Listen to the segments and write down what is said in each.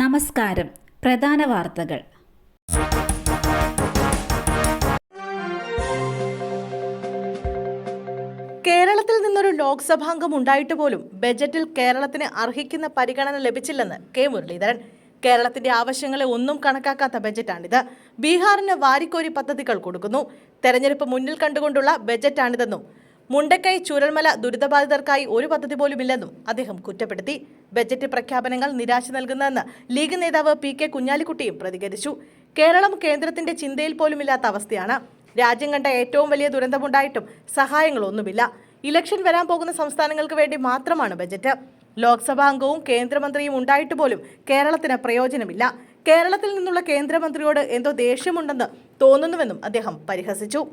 നമസ്കാരം. പ്രധാന വാർത്തകൾ. കേരളത്തിൽ നിന്നൊരു ലോക്സഭാംഗം ഉണ്ടായിട്ട് പോലും ബജറ്റിൽ കേരളത്തിന് അർഹിക്കുന്ന പരിഗണന ലഭിച്ചില്ലെന്ന് കെ മുരളീധരൻ. കേരളത്തിന്റെ ആവശ്യങ്ങളെ ഒന്നും കണക്കാക്കാത്ത ബജറ്റാണിത്. ബീഹാറിന് വാരിക്കോരി പദ്ധതികൾ കൊടുക്കുന്നു. തെരഞ്ഞെടുപ്പ് മുന്നിൽ കണ്ടുകൊണ്ടുള്ള ബജറ്റാണിതെന്നും മുണ്ടക്കൈ ചുരൽമല ദുരിതബാധിതർക്കായി ഒരു പദ്ധതി പോലുമില്ലെന്നും അദ്ദേഹം കുറ്റപ്പെടുത്തി. ബജറ്റ് പ്രഖ്യാപനങ്ങൾ നിരാശ നൽകുന്നതെന്ന് ലീഗ് നേതാവ് പി കെ കുഞ്ഞാലിക്കുട്ടിയും പ്രതികരിച്ചു. കേരളം കേന്ദ്രത്തിന്റെ ചിന്തയിൽ പോലുമില്ലാത്ത അവസ്ഥയാണ്. രാജ്യം കണ്ട ഏറ്റവും വലിയ ദുരന്തമുണ്ടായിട്ടും സഹായങ്ങളൊന്നുമില്ല. ഇലക്ഷൻ വരാൻ പോകുന്ന സംസ്ഥാനങ്ങൾക്ക് വേണ്ടി മാത്രമാണ് ബജറ്റ്. ലോക്സഭാ അംഗവും കേന്ദ്രമന്ത്രിയും ഉണ്ടായിട്ട് പോലും കേരളത്തിന് പ്രയോജനമില്ല. കേരളത്തിൽ നിന്നുള്ള കേന്ദ്രമന്ത്രിയോട് എന്തോ ദേഷ്യമുണ്ടെന്ന് തോന്നുന്നുവെന്നും അദ്ദേഹം പരിഹസിച്ചു.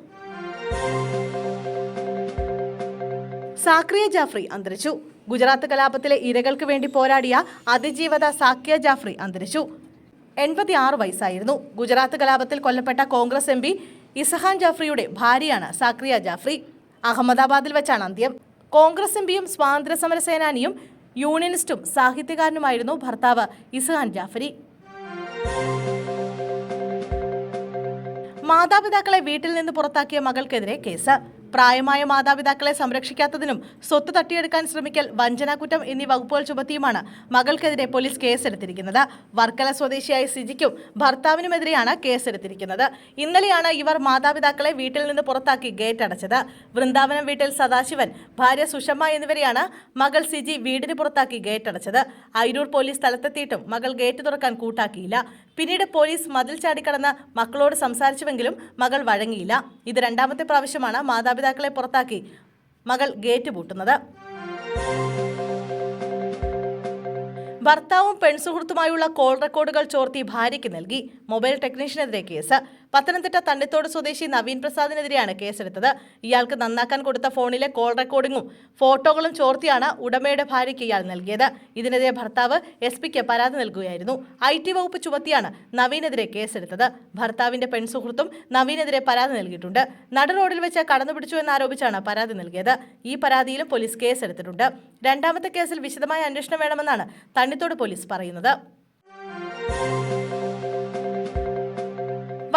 സാക്രിയ ജാഫ്രി അന്തരിച്ചു. ഗുജറാത്ത് കലാപത്തിലെ ഇരകൾക്ക് വേണ്ടി പോരാടിയ അതിജീവത സാക്കിയ ജാഫ്രി അന്തരിച്ചു. എൺപത്തി ആറ് വയസ്സായിരുന്നു. ഗുജറാത്ത് കലാപത്തിൽ കൊല്ലപ്പെട്ട കോൺഗ്രസ് എം പി ഇസഹാൻ ജാഫ്രിയുടെ ഭാര്യയാണ് സാക്രിയ ജാഫ്രി. അഹമ്മദാബാദിൽ വെച്ചാണ് അന്ത്യം. കോൺഗ്രസ് എം പിയും സ്വാതന്ത്ര്യ സമര സേനാനിയും യൂണിയനിസ്റ്റും സാഹിത്യകാരനുമായിരുന്നു ഭർത്താവ് ഇസഹാൻ ജാഫ്രി. മാതാപിതാക്കളെ വീട്ടിൽ നിന്ന് പുറത്താക്കിയ മകൾക്കെതിരെ കേസ്. പ്രായമായ മാതാപിതാക്കളെ സംരക്ഷിക്കാത്തതിനും സ്വത്ത് തട്ടിയെടുക്കാൻ ശ്രമിക്കൽ വഞ്ചനാകുറ്റം എന്നീ വകുപ്പുകൾ ചുമത്തിയുമാണ് മകൾക്കെതിരെ പോലീസ് കേസെടുത്തിരിക്കുന്നത്. വർക്കല സ്വദേശിയായ സിജിക്കും ഭർത്താവിനുമെതിരെയാണ് കേസെടുത്തിരിക്കുന്നത്. ഇന്നലെയാണ് ഇവർ മാതാപിതാക്കളെ വീട്ടിൽ നിന്ന് പുറത്താക്കി ഗേറ്റ് അടച്ചത്. വൃന്ദാവനം വീട്ടിൽ സദാശിവൻ ഭാര്യ സുഷമ്മ എന്നിവരെയാണ് മകൾ സിജി വീടിന് പുറത്താക്കി ഗേറ്റ് അടച്ചത്. അയിരൂർ പോലീസ് സ്ഥലത്തെത്തിയിട്ടും മകൾ ഗേറ്റ് തുറക്കാൻ കൂട്ടാക്കിയില്ല. പിന്നീട് പോലീസ് മതിൽ ചാടിക്കടന്ന് മക്കളോട് സംസാരിച്ചുവെങ്കിലും മകൾ വഴങ്ങിയില്ല. ഇത് രണ്ടാമത്തെ പ്രാവശ്യമാണ് മാതാപിതാക്കളെ പുറത്താക്കി മകൾ ഗേറ്റ് പൂട്ടുന്നത്. ഭർത്താവും പെൺസുഹൃത്തുമായുള്ള കോൾ റെക്കോർഡുകൾ ചോർത്തി ഭാര്യയ്ക്ക് നൽകി മൊബൈൽ ടെക്നീഷ്യനെതിരെ കേസ്. പത്തനംതിട്ട തണ്ണിത്തോട് സ്വദേശി നവീൻ പ്രസാദിനെതിരെയാണ് കേസെടുത്തത്. ഇയാൾക്ക് നന്നാക്കാൻ കൊടുത്ത ഫോണിലെ കോൾ റെക്കോർഡിങ്ങും ഫോട്ടോകളും ചോർത്തിയാണ് ഉടമയുടെ ഭാര്യയ്ക്ക് ഇയാൾ നൽകിയത്. ഇതിനെതിരെ ഭർത്താവ് എസ് പിക്ക് പരാതി നൽകുകയായിരുന്നു. ഐ ടി വകുപ്പ് ചുമത്തിയാണ് നവീനെതിരെ കേസെടുത്തത്. ഭർത്താവിന്റെ പെൺസുഹൃത്തും നവീനെതിരെ പരാതി നൽകിയിട്ടുണ്ട്. നട റോഡിൽ വെച്ച് കടന്നുപിടിച്ചു എന്നാരോപിച്ചാണ് പരാതി നൽകിയത്. ഈ പരാതിയിലും പോലീസ് കേസെടുത്തിട്ടുണ്ട്. രണ്ടാമത്തെ കേസിൽ വിശദമായ അന്വേഷണം വേണമെന്നാണ് തണ്ണിത്തോട് പോലീസ് പറയുന്നത്.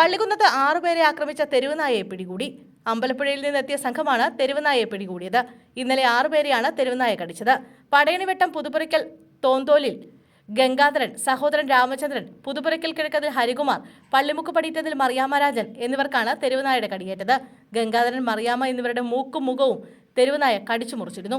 വള്ളികുന്നത്ത് ആറുപേരെ ആക്രമിച്ച തെരുവുനായയെ പിടികൂടി. അമ്പലപ്പുഴയിൽ നിന്നെത്തിയ സംഘമാണ് തെരുവുനായയെ പിടികൂടിയത്. ഇന്നലെ ആറുപേരെയാണ് തെരുവുനായ കടിച്ചത്. പടയണിവട്ടം പുതുപ്പുറയ്ക്കൽ തോന്തോലിൽ ഗംഗാധരൻ സഹോദരൻ രാമചന്ദ്രൻ പുതുപ്പുറയ്ക്കൽ കിഴക്കതിൽ ഹരികുമാർ പള്ളിമുക്ക് പടിയിട്ടതിൽ മറിയാമരാജൻ എന്നിവർക്കാണ് തെരുവുനായയുടെ കടിയേറ്റത്. ഗംഗാധരൻ മറിയാമ എന്നിവരുടെ മൂക്കും മുഖവും തെരുവുനായ കടിച്ചു മുറിച്ചിരുന്നു